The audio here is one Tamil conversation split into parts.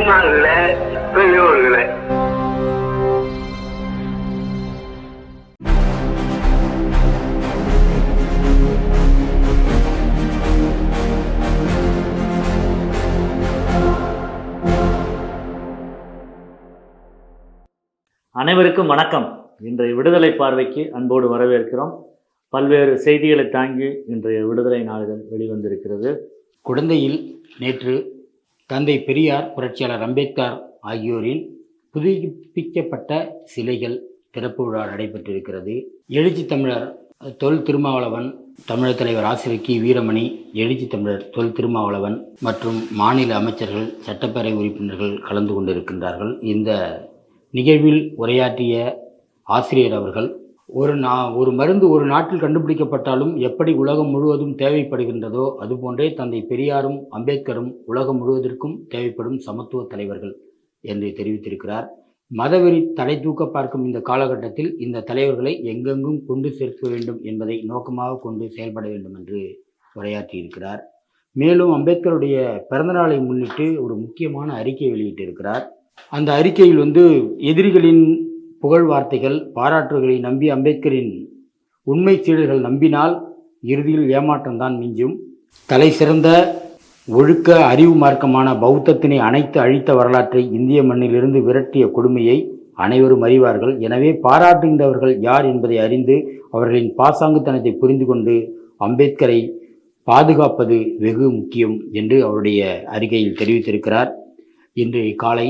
தாய்மார்களே பெரியோர்களே. அனைவருக்கும் வணக்கம். இன்றைய விடுதலை பார்வைக்கு அன்போடு வரவேற்கிறோம். பல்வேறு செய்திகளை தாங்கி இன்றைய விடுதலை நாளிதழ் வெளிவந்திருக்கிறது. குடந்தையில் நேற்று தந்தை பெரியார் புரட்சியாளர் அம்பேத்கர் ஆகியோரின் புதுப்பிக்கப்பட்ட சிலைகள் திறப்பு விழா நடைபெற்றிருக்கிறது. எழுச்சி தமிழர் தொல் திருமாவளவன் தமிழர் தலைவர் ஆசிரியர் கி. வீரமணி எழுச்சி தமிழர் தொல் திருமாவளவன் மற்றும் மாநில அமைச்சர்கள் சட்டப்பேரவை உறுப்பினர்கள் கலந்து கொண்டிருக்கின்றார்கள். இந்த நிகழ்வில் உரையாற்றிய ஆசிரியர் அவர்கள் ஒரு நா ஒரு மருந்து ஒரு நாட்டில் கண்டுபிடிக்கப்பட்டாலும் எப்படி உலகம் முழுவதும் தேவைப்படுகின்றதோ அதுபோன்றே தந்தை பெரியாரும் அம்பேத்கரும் உலகம் முழுவதற்கும் தேவைப்படும் சமத்துவ தலைவர்கள் என்று தெரிவித்திருக்கிறார். மதவெறி தலை தூக்க பார்க்கும் இந்த காலகட்டத்தில் இந்த தலைவர்களை எங்கெங்கும் கொண்டு சேர்க்க வேண்டும் என்பதை நோக்கமாக கொண்டு செயல்பட வேண்டும் என்று உரையாற்றியிருக்கிறார். மேலும் அம்பேத்கருடைய பிறந்தநாளை முன்னிட்டு ஒரு முக்கியமான அறிக்கை வெளியிட்டிருக்கிறார். அந்த அறிக்கையில் வந்து எதிரிகளின் புகழ் வார்த்தைகள் பாராட்டுகளை நம்பி அம்பேத்கரின் உண்மை சீடர்கள் நம்பினால் இறுதியில் ஏமாற்றம்தான் மிஞ்சும். தலை சிறந்த ஒழுக்க அறிவு மார்க்கமான பௌத்தத்தினை அனைத்து அழித்த வரலாற்றை இந்திய மண்ணிலிருந்து விரட்டிய கொடுமையை அனைவரும் அறிவார்கள். எனவே பாராட்டுகின்றவர்கள் யார் என்பதை அறிந்து அவர்களின் பாசாங்குத்தனத்தை புரிந்து கொண்டு அம்பேத்கரை பாதுகாப்பது வெகு முக்கியம் என்று அவருடைய அறிக்கையில் தெரிவித்திருக்கிறார். இன்று காலை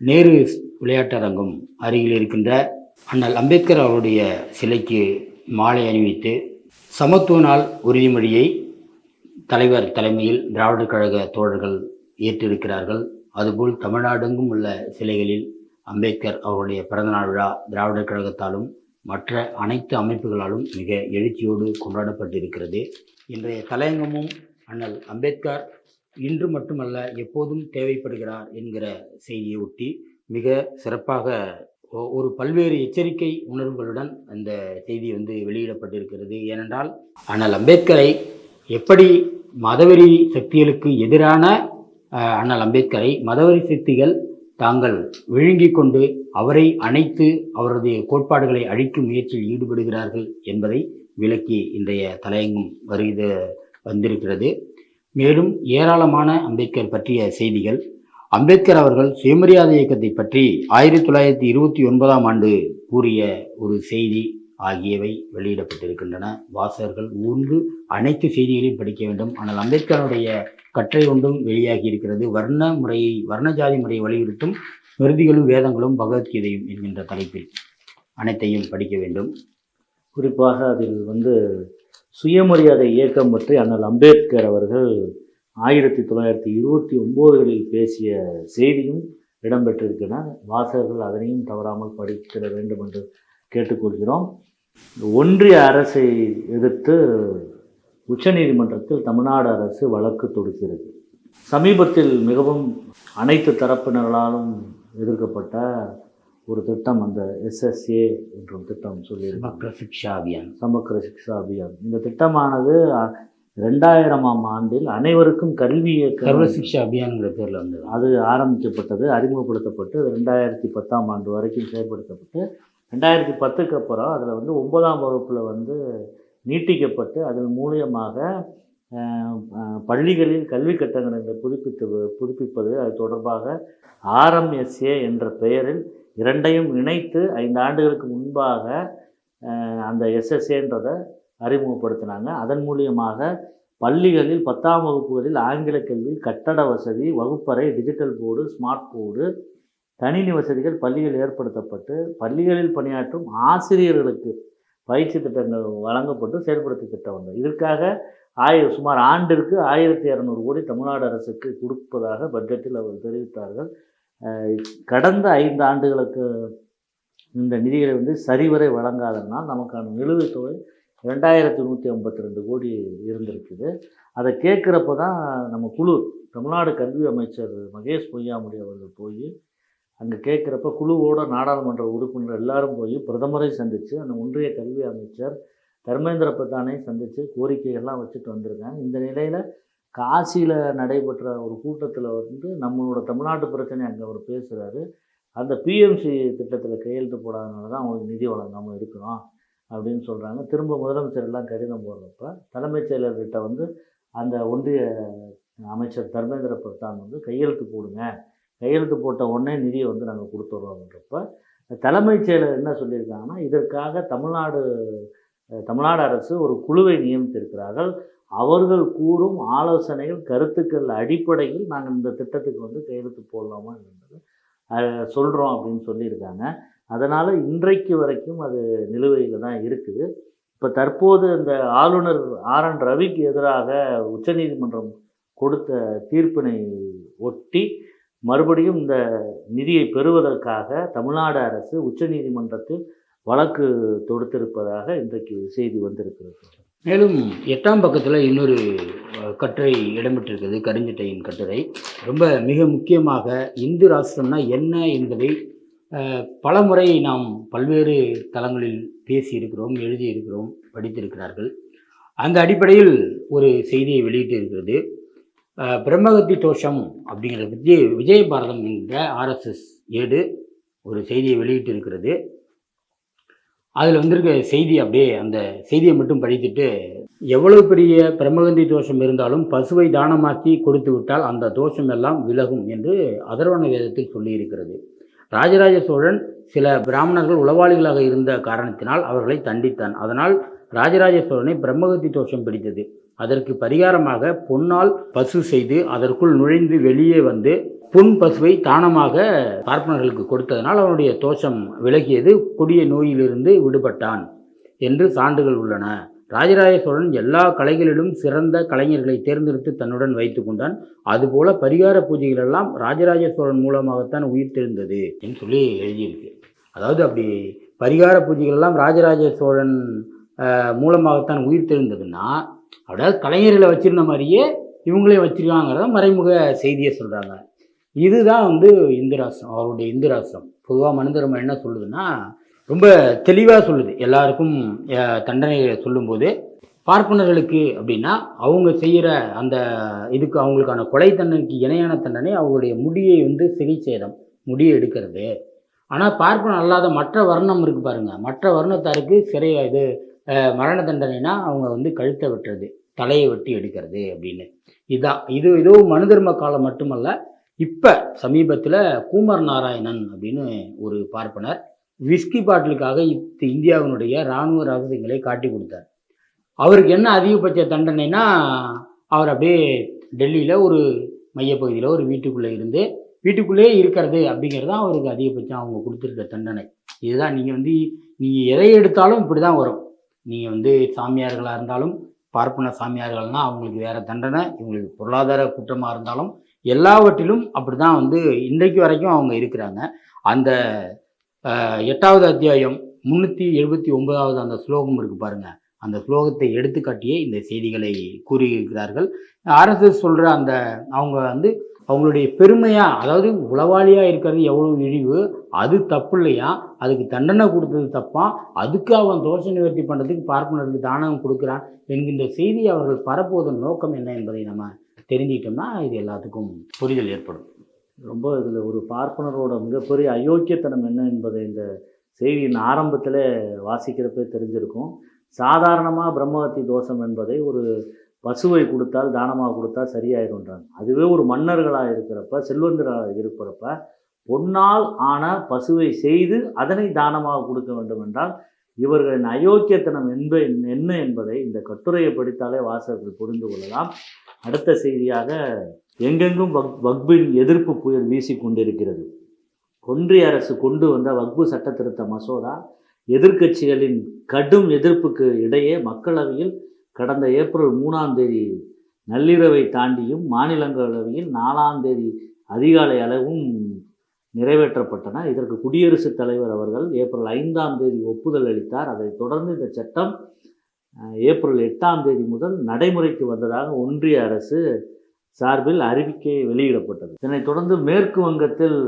நேரு விளையாட்டரங்கம் அருகில் இருக்கின்ற அண்ணல் அம்பேத்கர் அவருடைய சிலைக்கு மாலை அணிவித்து சமத்துவ நாள் உறுதிமொழியை தலைவர் தலைமையில் திராவிடர் கழக தோழர்கள் ஏற்றிருக்கிறார்கள். அதுபோல் தமிழ்நாடெங்கும் உள்ள சிலைகளில் அம்பேத்கர் அவருடைய பிறந்தநாள் விழா திராவிடர் கழகத்தாலும் மற்ற அனைத்து அமைப்புகளாலும் மிக எழுச்சியோடு கொண்டாடப்பட்டிருக்கிறது. இன்றைய தலையங்கமும் அண்ணல் அம்பேத்கர் இன்று மட்டுமல்ல எப்போதும் தேவைப்படுகிறார் என்கிற செய்தியை ஒட்டி மிக சிறப்பாக ஒரு பல்வேறு எச்சரிக்கை உணர்வுகளுடன் அந்த செய்தி வந்து வெளியிடப்பட்டிருக்கிறது. ஏனென்றால் அண்ணல் அம்பேத்கரை எப்படி மதவெறி சக்திகளுக்கு எதிரான அண்ணல் அம்பேத்கரை மதவெறி சக்திகள் தாங்கள் விழுங்கிக் கொண்டு அவரை அணைத்து அவரது கோட்பாடுகளை அழிக்கும் முயற்சியில் ஈடுபடுகிறார்கள் என்பதை விளக்கி இன்றைய தலையங்கம் வருகிற வந்திருக்கிறது. மேலும் ஏராளமான அம்பேத்கர் பற்றிய செய்திகள் அம்பேத்கர் அவர்கள் சுயமரியாதை இயக்கத்தை பற்றி ஆயிரத்தி தொள்ளாயிரத்தி இருபத்தி ஒன்பதாம் ஆண்டு கூறிய ஒரு செய்தி ஆகியவை வெளியிடப்பட்டிருக்கின்றன. வாசகர்கள் ஊர்ந்து அனைத்து செய்திகளையும் படிக்க வேண்டும். ஆனால் அம்பேத்கருடைய கற்றை ஒன்றும் வெளியாகி இருக்கிறது. வர்ண முறையை வர்ண ஜாதி முறையை வலியுறுத்தும் மிருதிகளும் வேதங்களும் பகவத்கீதையும் என்கின்ற தலைப்பில் அனைத்தையும் படிக்க வேண்டும். குறிப்பாக அதில் வந்து சுயமரியாதை இயக்கம் பற்றி அண்ணல் அம்பேத்கர் அவர்கள் ஆயிரத்தி தொள்ளாயிரத்தி இருபத்தி ஒம்போதுகளில் பேசிய செய்தியும் இடம்பெற்றிருக்கின்றன. வாசகர்கள் அதனையும் தவறாமல் படித்திட வேண்டும் என்று கேட்டுக்கொள்கிறோம். ஒன்றிய அரசை எதிர்த்து உச்சநீதிமன்றத்தில் தமிழ்நாடு அரசு வழக்கு தொடுக்கிறது. சமீபத்தில் மிகவும் அனைத்து தரப்பினர்களாலும் எதிர்க்கப்பட்ட ஒரு திட்டம் அந்த எஸ்எஸ்ஏ என்றும் திட்டம் சொல்லியிருக்காங்க. சமக்ர சிக்ஷா அபியான் சமக்கர சிக்ஷா அபியான் இந்த திட்டமானது ரெண்டாயிரமாம் ஆண்டில் அனைவருக்கும் கல்வி இயக்கம் சர்வ சிக்ஷா அபியான்ங்கிற பேர்ல வந்தது. அது ஆரம்பிக்கப்பட்டது அறிமுகப்படுத்தப்பட்டு ரெண்டாயிரத்தி பத்தாம் ஆண்டு வரைக்கும் செயல்படுத்தப்பட்டு ரெண்டாயிரத்தி பத்துக்கு அப்புறம் அதில் வந்து ஒன்பதாம் வகுப்பில் வந்து நீட்டிக்கப்பட்டு அதன் மூலியமாக பள்ளிகளில் கல்வி கட்டணங்களை புதுப்பித்து புதுப்பிப்பது அது தொடர்பாக ஆர்எம்எஸ்ஏ என்ற பெயரில் இரண்டையும் இணைத்து ஐந்து ஆண்டுகளுக்கு முன்பாக அந்த எஸ்எஸ்ஏன்றதை அறிமுகப்படுத்தினாங்க. அதன் மூலியமாக பள்ளிகளில் பத்தாம் வகுப்புகளில் ஆங்கில கல்வி கட்டட வசதி வகுப்பறை டிஜிட்டல் போர்டு ஸ்மார்ட் போர்டு கணினி வசதிகள் பள்ளியில் ஏற்படுத்தப்பட்டு பள்ளிகளில் பணியாற்றும் ஆசிரியர்களுக்கு பயிற்சி திட்டங்கள் வழங்கப்பட்டு செயல்படுத்த திட்டம் வந்தது இதற்காக ஆயிர சுமார் ஆண்டிற்கு ஆயிரத்தி இரநூறு கோடி தமிழ்நாடு அரசுக்கு கொடுப்பதாக பட்ஜெட்டில் அவர் தெரிவித்தார்கள். கடந்த ஐந்து ஆண்டுகளுக்கு இந்த நிதிகளை வந்து சரிவரை வழங்காதனால் நமக்கான நிலுவைத் தொகை ரெண்டாயிரத்தி நூற்றி ஐம்பத்தி ரெண்டு கோடி இருந்திருக்குது. அதை கேட்குறப்ப தான் நம்ம குழு தமிழ்நாடு கல்வி அமைச்சர் மகேஷ் பொய்யாமொழி அவர்கள் போய் அங்கே கேட்குறப்ப குழுவோட நாடாளுமன்ற உறுப்பினர் எல்லாரும் போய் பிரதமரை சந்தித்து அந்த ஒன்றிய கல்வி அமைச்சர் தர்மேந்திர பிரதானை சந்தித்து கோரிக்கைகள்லாம் வச்சுட்டு வந்திருக்காங்க. இந்த நிலையில் காசியில் நடைபெற்ற ஒரு கூட்டத்தில் வந்து நம்மளோட தமிழ்நாட்டு பிரச்சனை அங்கே அவர் பேசுகிறாரு அந்த பிஎம்சி திட்டத்தில் கையெழுத்து போடாதனால தான் அவங்களுக்கு நிதி வழங்காமல் இருக்கிறோம். அப்படின்னு சொல்கிறாங்க திரும்ப முதலமைச்சர் எல்லாம் கடிதம் போடுறப்ப தலைமைச் செயலர்கிட்ட வந்து அந்த ஒன்றிய அமைச்சர் தர்மேந்திர பிரதான் வந்து கையெழுத்து போடுங்க. கையெழுத்து போட்ட உடனே நிதியை வந்து நாங்கள் கொடுத்துட்றோம்ன்றப்ப தலைமைச் செயலர் என்ன சொல்லியிருக்காங்கன்னா இதற்காக தமிழ்நாடு தமிழ்நாடு அரசு ஒரு குழுவை நியமித்திருக்கிறார்கள். அவர்கள் கூறும் ஆலோசனைகள் கருத்துக்கள் அடிப்படையில் நாங்கள் இந்த திட்டத்துக்கு வந்து கையெழுத்து போடலாமா என்பது சொல்கிறோம் அப்படின்னு சொல்லியிருக்காங்க. அதனால் இன்றைக்கு வரைக்கும் அது நிலுவையில் தான் இருக்குது. இப்போ தற்போது இந்த ஆளுநர் ஆர் என் ரவிக்கு எதிராக உச்சநீதிமன்றம் கொடுத்த தீர்ப்பினை ஒட்டி மறுபடியும் இந்த நிதியை பெறுவதற்காக தமிழ்நாடு அரசு உச்சநீதிமன்றத்தில் வழக்கு தொடுத்திருப்பதாக இன்றைக்கு செய்தி வந்திருக்கிறது. மேலும் எட்டாம் பக்கத்தில் இன்னொரு கட்டுரை இடம்பெற்றிருக்கிறது கருஞ்சட்டையின் கட்டுரை. ரொம்ப மிக முக்கியமாக இந்து ராஷ்டிரம்னா என்ன என்பதை பல முறை நாம் பல்வேறு தளங்களில் பேசியிருக்கிறோம் எழுதியிருக்கிறோம் படித்திருக்கிறார்கள். அந்த அடிப்படையில் ஒரு செய்தியை வெளியிட்டு இருக்கிறது பிரம்மகத்தி தோஷம் அப்படிங்கிற விஜய் விஜயபாரதம் என்ற என்கிற ஆர்எஸ்எஸ் ஏடு ஒரு செய்தியை வெளியிட்டு இருக்கிறது அதில் வந்திருக்க செய்தி அப்படியே அந்த செய்தியை மட்டும் படித்துட்டு எவ்வளவு பெரிய பிரம்மகந்தி தோஷம் இருந்தாலும் பசுவை தானமாக்கி கொடுத்து விட்டால் அந்த தோஷம் எல்லாம் விலகும் என்று அதர்வண வேதத்தில் சொல்லியிருக்கிறது. ராஜராஜ சோழன் சில பிராமணர்கள் உளவாளிகளாக இருந்த காரணத்தினால் அவர்களை தண்டித்தான். அதனால் ராஜராஜ சோழனை பிரம்மகத்தி தோஷம் பிடித்தது. அதற்கு பரிகாரமாக பொன்னால் பசு செய்து அதற்குள் நுழைந்து வெளியே வந்து புன் பசுவை தானமாக பார்ப்பனர்களுக்கு கொடுத்ததனால் அவனுடைய தோஷம் விலகியது. கொடிய நோயிலிருந்து விடுபட்டான் என்று சான்றுகள் உள்ளன. ராஜராஜ சோழன் எல்லா கலைகளிலும் சிறந்த கலைஞர்களை தேர்ந்தெடுத்து தன்னுடன் வைத்து கொண்டான். அதுபோல பரிகார பூஜைகள் எல்லாம் ராஜராஜ சோழன் மூலமாகத்தான் உயிர் தெரிந்தது என்று சொல்லி எழுதியிருக்கு. அதாவது அப்படி பரிகார பூஜைகள் எல்லாம் ராஜராஜ சோழன் மூலமாகத்தான் உயிர் தெரிந்ததுன்னா அதாவது கலைஞர்களை வச்சிருந்த மாதிரியே இவங்களையும் வச்சிருக்காங்கிறத மறைமுக செய்தியை சொல்கிறாங்க இதுதான் வந்து இந்து ராஷ்டிரம் அவருடைய இந்து ராஷ்டிரம் பொதுவாக மனு என்ன சொல்லுதுன்னா ரொம்ப தெளிவாக சொல்லுது. எல்லாருக்கும் அஹ், தண்டனைகளை சொல்லும்போது பார்ப்பனர்களுக்கு அப்படின்னா அவங்க செய்கிற அந்த இதுக்கு அவங்களுக்கான கொலை தண்டனைக்கு இணையான தண்டனை அவங்களுடைய முடியை வந்து சிகிச்சேதம் முடியை எடுக்கிறது. ஆனால் பார்ப்பன அல்லாத மற்ற வர்ணம் இருக்கு பாருங்கள் மற்ற வர்ணத்தாருக்கு சிறை இது மரண தண்டனைனா அவங்க வந்து கழுத்தை வெட்டுறது தலையை வெட்டி எடுக்கிறது அப்படின்னு. இதுதான் இது ஏதோ மனு தர்ம காலம் மட்டுமல்ல இப்போ சமீபத்தில் கூமர் நாராயணன் அப்படின்னு ஒரு பார்ப்பனர் விஸ்கி பாட்டிலுக்காக இத்து இந்தியாவினுடைய இராணுவ ரகசியங்களை காட்டி கொடுத்தார். அவருக்கு என்ன அதிகபட்ச தண்டனைனா அவர் அப்படியே டெல்லியில் ஒரு மையப்பகுதியில் ஒரு வீட்டுக்குள்ளே இருந்து வீட்டுக்குள்ளேயே இருக்கிறது அப்படிங்கிறது தான் அவருக்கு அதிகபட்சம் அவங்க கொடுத்துருக்க தண்டனை. இதுதான் நீங்கள் வந்து நீங்கள் எதை எடுத்தாலும் இப்படி தான் வரும். நீங்கள் வந்து சாமியார்களாக இருந்தாலும் பார்ப்பன சாமியார்கள்னால் அவங்களுக்கு வேறு தண்டனை இவங்களுக்கு பொருளாதார குற்றமாக இருந்தாலும் எல்லாவற்றிலும் அப்படி தான் வந்து இன்றைக்கு வரைக்கும் அவங்க இருக்கிறாங்க. அந்த எட்டாவது அத்தியாயம் முந்நூற்றி எழுபத்தி ஒன்பதாவது அந்த ஸ்லோகம் இருக்குது பாருங்கள் அந்த ஸ்லோகத்தை எடுத்துக்காட்டியே இந்த செய்திகளை கூறியிருக்கிறார்கள் ஆர்எஸ்எஸ் சொல்கிற அந்த அவங்க வந்து அவங்களுடைய பெருமையாக அதாவது உளவாளியாக இருக்கிறது எவ்வளோ இழிவு அது தப்பு இல்லையா அதுக்கு தண்டனை கொடுத்தது தப்பா அதுக்கு அவன் தோஷ நிவர்த்தி பண்ணுறதுக்கு பார்ப்பனருக்கு தானம் கொடுக்குறான் என்கின்ற செய்தி அவர்கள் பரப்புவதன் நோக்கம் என்ன என்பதை நம்ம தெரிஞ்சுக்கிட்டோம்னா இது எல்லாத்துக்கும் புரிதல் ஏற்படும். ரொம்ப இதில் ஒரு பார்ப்பனரோட மிகப்பெரிய அயோக்கியத்தனம் என்ன என்பதை இந்த செய்தியின் ஆரம்பத்தில் வாசிக்கிறப்பே தெரிஞ்சிருக்கும். சாதாரணமாக பிரம்மவத்தி தோஷம் என்பதை ஒரு பசுவை கொடுத்தால் தானமாக கொடுத்தா சரியாயிருன்றாங்க அதுவே ஒரு மன்னர்களாக இருக்கிறப்ப செல்வந்தராக இருக்கிறப்ப பொன்னால் ஆன பசுவை செய்து அதனை தானமாக கொடுக்க வேண்டும் என்றால் இவர்களின் அயோக்கியத்தனம் என்ப என்ன என்பதை இந்த கட்டுரையை படித்தாலே வாசகர்கள் புரிந்து கொள்ளலாம். அடுத்த செய்தியாக எங்கெங்கும் வக் வக்பின் எதிர்ப்பு புயல் வீசி கொண்டிருக்கிறது ஒன்றிய அரசு கொண்டு வந்த வக்பு சட்ட திருத்த மசோதா எதிர்க்கட்சிகளின் கடும் எதிர்ப்புக்கு இடையே மக்களவையில் கடந்த ஏப்ரல் மூணாம் தேதி நள்ளிரவை தாண்டியும் மாநிலங்களவையில் நாலாம் தேதி அதிகாலை அளவும் நிறைவேற்றப்பட்டன. இதற்கு குடியரசுத் தலைவர் அவர்கள் ஏப்ரல் ஐந்தாம் தேதி ஒப்புதல் அளித்தார். அதைத் தொடர்ந்து இந்த சட்டம் ஏப்ரல் எட்டாம் தேதி முதல் நடைமுறைக்கு வந்ததாக ஒன்றிய அரசு சார்பில் அறிவிக்கை வெளியிடப்பட்டது. இதனைத் தொடர்ந்து மேற்கு வங்கத்தில்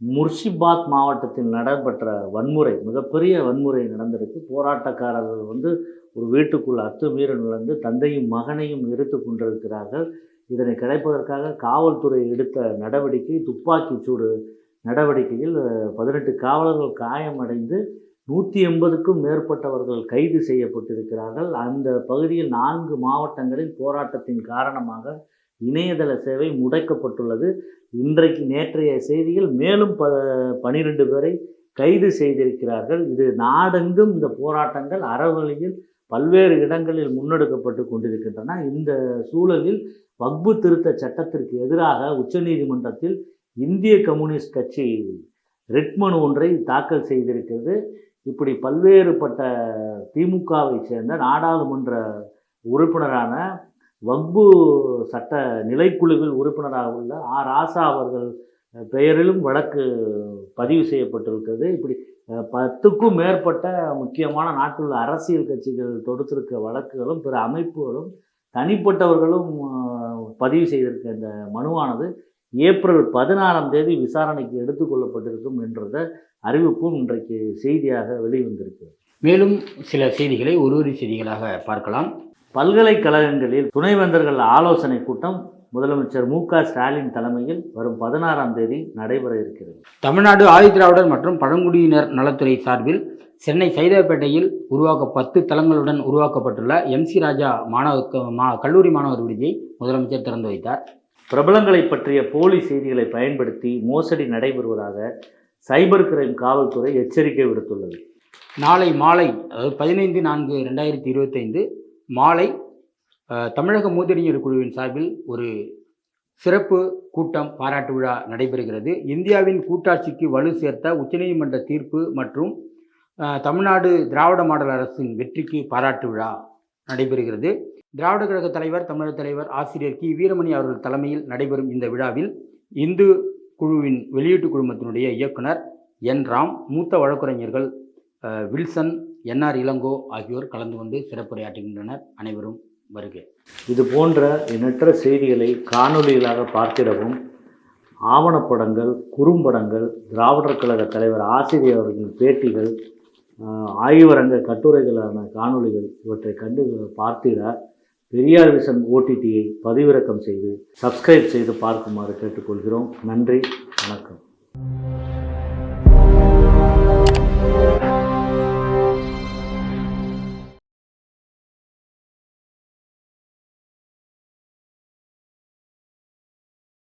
முர்ஷிபாத் மாவட்டத்தில் நடைபெற்ற வன்முறை மிகப்பெரிய வன்முறை நடந்திருக்கு. போராட்டக்காரர்கள் வந்து ஒரு வீட்டுக்குள் அத்துமீறல் நுழைந்து தந்தையும் மகனையும் எரித்து கொண்டிருக்கிறார்கள். இதனை கிடைப்பதற்காக காவல்துறை எடுத்த நடவடிக்கை துப்பாக்கிச் சூடு நடவடிக்கையில் பதினெட்டு காவலர்கள் காயமடைந்து நூற்றி எண்பதுக்கும் மேற்பட்டவர்கள் கைது செய்யப்பட்டிருக்கிறார்கள். அந்த பகுதியில் நான்கு மாவட்டங்களில் போராட்டத்தின் காரணமாக இணையதள சேவை முடக்கப்பட்டுள்ளது. இன்றைக்கு நேற்றைய செய்தியில் மேலும் ப பனிரெண்டு பேரை கைது செய்திருக்கிறார்கள். இது நாடெங்கும் இந்த போராட்டங்கள் அறவழியில் பல்வேறு இடங்களில் முன்னெடுக்கப்பட்டு கொண்டிருக்கின்றன. இந்த சூழலில் வக்பு திருத்த சட்டத்திற்கு எதிராக உச்சநீதிமன்றத்தில் இந்திய கம்யூனிஸ்ட் கட்சி ரிட்மனு ஒன்றை தாக்கல் செய்திருக்கிறது. இப்படி பல்வேறுபட்ட திமுகவை சேர்ந்த நாடாளுமன்ற உறுப்பினரான வக்பு சட்ட நிலைக்குழுவில் உறுப்பினராக உள்ள ஆ ராசா அவர்கள் பெயரிலும் வழக்கு பதிவு செய்யப்பட்டிருக்கிறது. இப்படி பத்துக்கும் மேற்பட்ட முக்கியமான நாட்டில் அரசியல் கட்சிகள் தொடுத்திருக்க வழக்குகளும் பிற அமைப்புகளும் தனிப்பட்டவர்களும் பதிவு செய்திருக்க இந்த மனுவானது ஏப்ரல் பதினாறாம் தேதி விசாரணைக்கு எடுத்துக்கொள்ளப்பட்டிருக்கும் என்றத அறிவிப்பும் இன்றைக்கு செய்தியாக வெளிவந்திருக்கு மேலும் சில செய்திகளை ஒரு ஒரு செய்திகளாக பார்க்கலாம். பல்கலைக்கழகங்களில் துணைவேந்தர்கள் ஆலோசனை கூட்டம் முதலமைச்சர் மு க ஸ்டாலின் தலைமையில் வரும் பதினாறாம் தேதி நடைபெற இருக்கிறது. தமிழ்நாடு ஆதிதிராவிடர் மற்றும் பழங்குடியினர் நலத்துறை சார்பில் சென்னை சைதாப்பேட்டையில் உருவாக்க பத்து தளங்களுடன் உருவாக்கப்பட்டுள்ள எம்சி ராஜா மாணவ மா கல்லூரி மாணவர் விடுதியை முதலமைச்சர் திறந்து வைத்தார். பிரபலங்களை பற்றிய போலி செய்திகளை பயன்படுத்தி மோசடி நடைபெறுவதாக சைபர் கிரைம் காவல்துறை எச்சரிக்கை விடுத்துள்ளது. நாளை மாலை அதாவது பதினைந்து நான்கு ரெண்டாயிரத்தி இருபத்தைந்து மாலை தமிழக மூதறிஞர் குழுவின் சார்பில் ஒரு சிறப்பு கூட்டம் பாராட்டு விழா நடைபெறுகிறது. இந்தியாவின் கூட்டாட்சிக்கு வலு சேர்த்த உச்சநீதிமன்ற தீர்ப்பு மற்றும் தமிழ்நாடு திராவிட மாடல் அரசின் வெற்றிக்கு பாராட்டு விழா நடைபெறுகிறது. திராவிட கழக தலைவர் தமிழக தலைவர் ஆசிரியர் கி. வீரமணி அவர்கள் தலைமையில் நடைபெறும் இந்த விழாவில் இந்து குழுவின் வெளியீட்டு குழுமத்தினுடைய இயக்குனர் என். ராம் மூத்த வழக்கறிஞர்கள் வில்சன் என்ஆர் இளங்கோ ஆகியோர் கலந்து கொண்டு சிறப்புரையாற்றுகின்றனர். அனைவரும் வருக. இது போன்ற எண்ணற்ற செய்திகளை காணொலிகளாக பார்த்திடவும் ஆவணப்படங்கள் குறும்படங்கள் திராவிடர் கழக தலைவர் ஆசிரியர் அவர்களின் பேட்டிகள் ஆய்வரங்க கட்டுரைகளான காணொளிகள் இவற்றை கண்டு பார்த்திட பெரியார் விஷன் ஓடிடியை பதிவிறக்கம் செய்து சப்ஸ்கிரைப் செய்து பார்க்குமாறு கேட்டுக்கொள்கிறோம். நன்றி வணக்கம்.